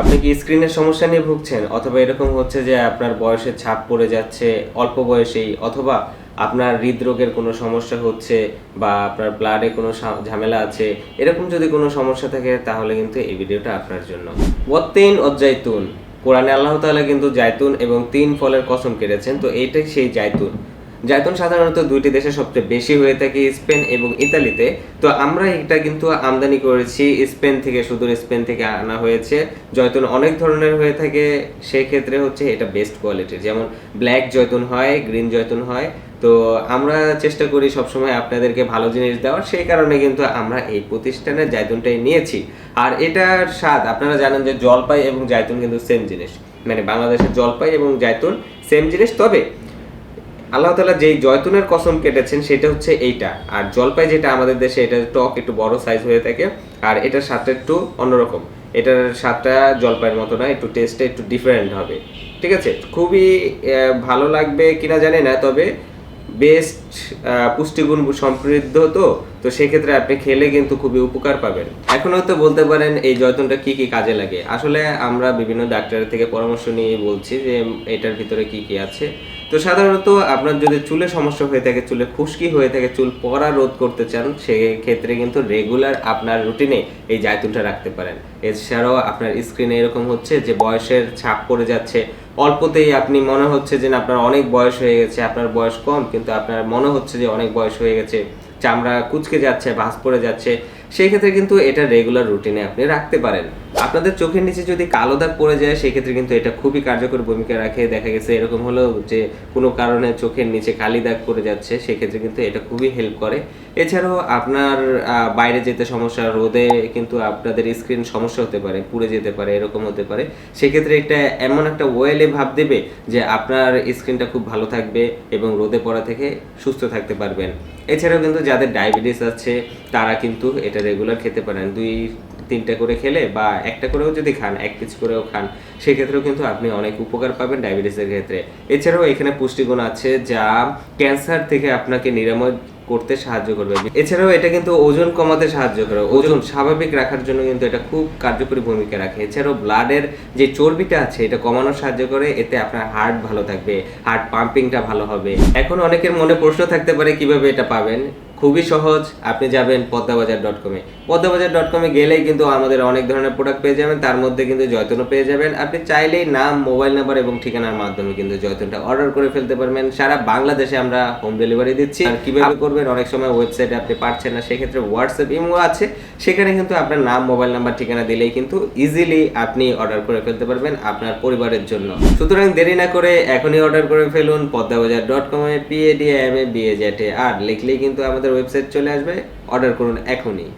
আপনি কি স্ক্রিনের সমস্যা নিয়ে ভুগছেন? অথবা এরকম হচ্ছে যে আপনার বয়সের ছাপ পড়ে যাচ্ছে, অল্প বয়সেই, অথবা আপনার হৃদরোগের কোনো সমস্যা হচ্ছে বা আপনার ব্লাডে কোনো ঝামেলা আছে, এরকম যদি কোনো সমস্যা থাকে, তাহলে কিন্তু এই ভিডিওটা আপনার জন্য। ওয়াত্তিন অজাইতুন কোরআনে আল্লাহ তাআলা কিন্তু জায়তুন এবং তিন ফলের কসম কেটেছেন, তো এইটাই সেই জায়তুন। জায়তুন সাধারণত দুইটি দেশে সবচেয়ে বেশি হয়ে থাকে, স্পেন এবং ইতালিতে। তো আমরা এটা কিন্তু আমদানি করেছি স্পেন থেকে, সুদূর স্পেন থেকে আনা হয়েছে। জয়তুন অনেক ধরনের হয়ে থাকে সেই ক্ষেত্রে হচ্ছে এটা বেস্ট কোয়ালিটির যেমন ব্ল্যাক জয়তুন হয় গ্রিন জয়তুন হয়। তো আমরা চেষ্টা করি সবসময় আপনাদেরকে ভালো জিনিস দেওয়ার, সেই কারণে কিন্তু আমরা এই প্রতিষ্ঠানের জায়তুনটাই নিয়েছি। আর এটার স্বাদ, আপনারা জানেন যে জলপাই এবং জায়তুন কিন্তু সেম জিনিস। মানে বাংলাদেশের জলপাই এবং জায়তুন সেম জিনিস। তবে আল্লাহ তালা যেই জয়তুনের কসম কেটেছেন সেটা হচ্ছে এইটা। আর জলপাই যেটা আমাদের দেশে এটা টক একটু বড় সাইজ হয়ে থাকে, আর এটার স্বাদটা একটু অন্যরকম। এটার স্বাদটা জলপাইয়ের মতো না একটু টেস্টটা একটু ডিফারেন্ট হবে। ঠিক আছে? খুবই ভালো লাগবে কিনা জানি না, তবে বেস্ট পুষ্টিগুণ সমৃদ্ধ তো তো সেক্ষেত্রে আপনি খেলে কিন্তু খুবই উপকার পাবেন। এখন হয়তো বলতে পারেন এই জয়তুনটা কি কি কাজে লাগে? আসলে আমরা বিভিন্ন ডাক্তারের থেকে পরামর্শ নিয়ে বলছি যে এটার ভিতরে কি কি আছে। তো সাধারণত আপনার যদি চুলে সমস্যা হয়ে থাকে, চুলে খুশকি হয়ে থাকে, চুল পড়া রোধ করতে চান, সেক্ষেত্রে কিন্তু রেগুলার আপনার রুটিনে এই জায়তুনটা রাখতে পারেন। এছাড়াও আপনার স্ক্রিনে এরকম হচ্ছে যে, বয়সের ছাপ পড়ে যাচ্ছে। অল্পতেই আপনি মনে হচ্ছে যে আপনার অনেক বয়স হয়ে গেছে, আপনার বয়স কম, কিন্তু আপনার মনে হচ্ছে যে, অনেক বয়স হয়ে গেছে, চামড়া কুচকে যাচ্ছে, ভাঁজ পড়ে যাচ্ছে সেই ক্ষেত্রে কিন্তু এটা রেগুলার রুটিনে আপনি রাখতে পারেন। আপনাদের চোখের নিচে যদি কালো দাগ পড়ে যায় সেক্ষেত্রে কিন্তু এটা খুবই কার্যকর ভূমিকা রাখে। দেখা গেছে এরকম হলো যে, কোনো কারণে চোখের নিচে কালি দাগ পড়ে যাচ্ছে সেক্ষেত্রে কিন্তু এটা খুবই হেল্প করে। এছাড়াও আপনার বাইরে যেতে সমস্যা, রোদে কিন্তু আপনাদের স্ক্রিন সমস্যা হতে পারে, পুড়ে যেতে পারে, এরকম হতে পারে। সেক্ষেত্রে এটা এমন একটা ওয়েলে ভাব দেবে যে আপনার স্ক্রিনটা খুব ভালো থাকবে এবং রোদে পড়া থেকে সুস্থ থাকতে পারবেন। এছাড়াও কিন্তু যাদের ডায়াবেটিস আছে, তারা কিন্তু এটা রেগুলার খেতে পারেন। দুই, তিনটা করে খেলে বা একটা করেও যদি খান, এক পিস করেও খান, সেক্ষেত্রেও কিন্তু আপনি অনেক উপকার পাবেন ডায়াবেটিসের ক্ষেত্রে। এছাড়াও এখানে পুষ্টিগুণ আছে যা ক্যান্সার থেকে আপনাকে নিরাময় করতে সাহায্য করবে। এছাড়াও এটা কিন্তু ওজন কমাতে সাহায্য করে। ওজন স্বাভাবিক রাখার জন্য কিন্তু এটা খুব কার্যকরী ভূমিকা রাখে। এছাড়াও ব্লাডের যে চর্বিটা আছে এটা কমানোর সাহায্য করে। এতে আপনার হার্ট ভালো থাকবে হার্ট পাম্পিংটা ভালো হবে। এখন অনেকের মনে প্রশ্ন থাকতে পারে কীভাবে এটা পাবেন। খুবই সহজ। আপনি যাবেন পদ্মাবাজার ডট কমে পদ্মাবাজার ডট কমে গেলেই কিন্তু আমাদের অনেক ধরনের প্রোডাক্ট পেয়ে যাবেন। তার মধ্যে কিন্তু জয়তনও পেয়ে যাবেন। আপনি চাইলেই নাম মোবাইল নাম্বার এবং ঠিকানার মাধ্যমে কিন্তু জয়তনটা অর্ডার করে ফেলতে পারবেন। সারা বাংলাদেশে আমরা হোম ডেলিভারি দিচ্ছি। আর কীভাবে করবেন? অনেক সময় ওয়েবসাইটে আপনি পারছেন না। সেক্ষেত্রে হোয়াটসঅ্যাপ ইমো আছে। সেখানে কিন্তু আপনার নাম মোবাইল নাম্বার ঠিকানা দিলেই কিন্তু ইজিলি আপনি অর্ডার করে ফেলতে পারবেন আপনার পরিবারের জন্য। সুতরাং দেরি না করে এখনই অর্ডার করে ফেলুন পদ্মাবাজার ডট কমে পিএডি এম এ বিএ জেটে আর লিখলেই কিন্তু আমাদের ওয়েবসাইট চলে আসবে অর্ডার করুন এখনই।